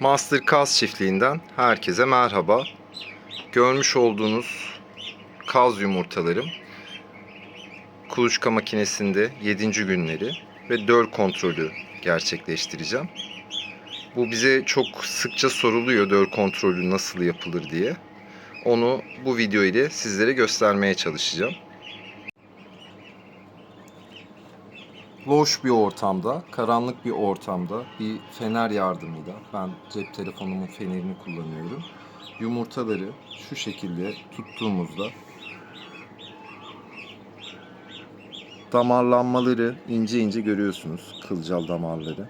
Master Kaz çiftliğinden herkese merhaba. Görmüş olduğunuz kaz yumurtalarım kuluçka makinesinde 7. günleri ve döl kontrolü gerçekleştireceğim. Bu bize çok sıkça soruluyor döl kontrolü nasıl yapılır diye. Onu bu video ile sizlere göstermeye çalışacağım. Loş bir ortamda, karanlık bir ortamda bir fener yardımıyla ben cep telefonumun fenerini kullanıyorum. Yumurtaları şu şekilde tuttuğumuzda damarlanmaları ince ince görüyorsunuz kılcal damarları.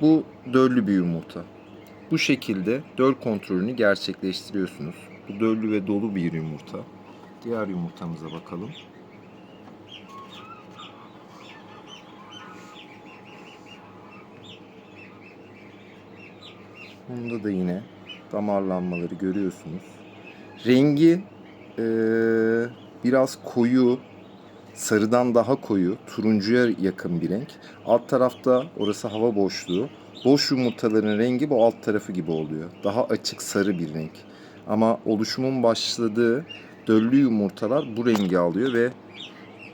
Bu döllü bir yumurta. Bu şekilde döl kontrolünü gerçekleştiriyorsunuz. Bu döllü ve dolu bir yumurta. Diğer yumurtamıza bakalım. Bunda da yine damarlanmaları görüyorsunuz. Rengi eee, biraz koyu, sarıdan daha koyu, turuncuya yakın bir renk. Alt tarafta orası hava boşluğu. Boş yumurtaların rengi bu alt tarafı gibi oluyor. Daha açık sarı bir renk. Ama oluşumun başladığı döllü yumurtalar bu rengi alıyor ve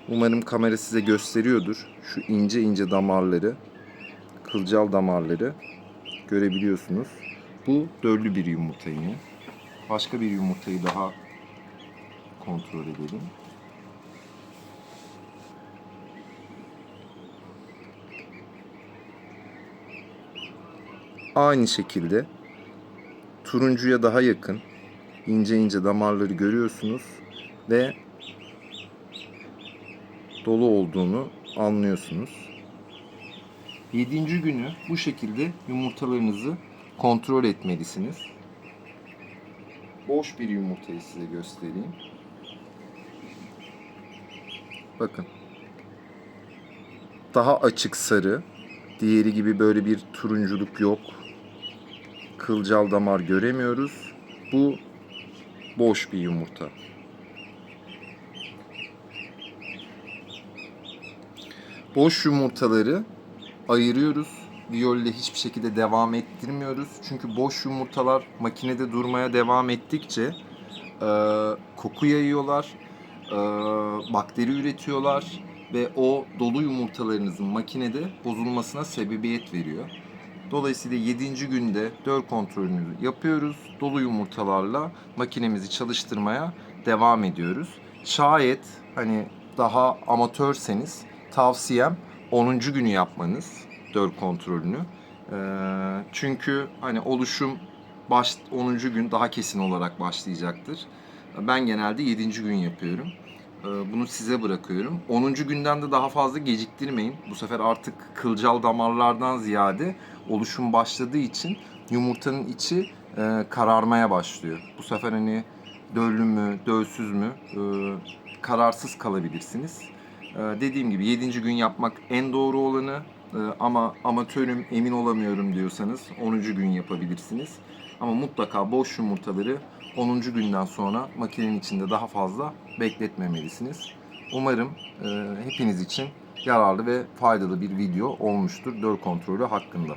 umarım kamera size gösteriyordur. Şu ince ince damarları, kılcal damarları görebiliyorsunuz. Bu döllü bir yumurta. Başka bir yumurtayı daha kontrol edelim. Aynı şekilde turuncuya daha yakın ince ince damarları görüyorsunuz ve dolu olduğunu anlıyorsunuz. Yedinci günü bu şekilde yumurtalarınızı kontrol etmelisiniz. Boş bir yumurtayı size göstereyim. Bakın. Daha açık sarı. Diğeri gibi böyle bir turunculuk yok. Kılcal damar göremiyoruz. Bu boş bir yumurta. Boş yumurtaları ayırıyoruz. Viyolle hiçbir şekilde devam ettirmiyoruz. Çünkü boş yumurtalar makinede durmaya devam ettikçe e, koku yayıyorlar, e, bakteri üretiyorlar ve o dolu yumurtalarınızın makinede bozulmasına sebebiyet veriyor. Dolayısıyla 7. günde döl kontrolünü yapıyoruz. Dolu yumurtalarla makinemizi çalıştırmaya devam ediyoruz. Şayet hani daha amatörseniz tavsiyem 10. günü yapmanız döl kontrolünü. Ee, çünkü hani oluşum baş 10. gün daha kesin olarak başlayacaktır. Ben genelde 7. gün yapıyorum. Ee, Bunu size bırakıyorum. 10. günden de daha fazla geciktirmeyin. Bu sefer artık kılcal damarlardan ziyade oluşum başladığı için yumurtanın içi e, kararmaya başlıyor. Bu sefer hani döllü mü, dölsüz mü e, kararsız kalabilirsiniz. E, dediğim gibi 7. gün yapmak en doğru olanı e, ama amatörüm emin olamıyorum diyorsanız 10. gün yapabilirsiniz. Ama mutlaka boş yumurtaları 10. günden sonra makinenin içinde daha fazla bekletmemelisiniz. Umarım e, hepiniz için yararlı ve faydalı bir video olmuştur döl kontrolü hakkında.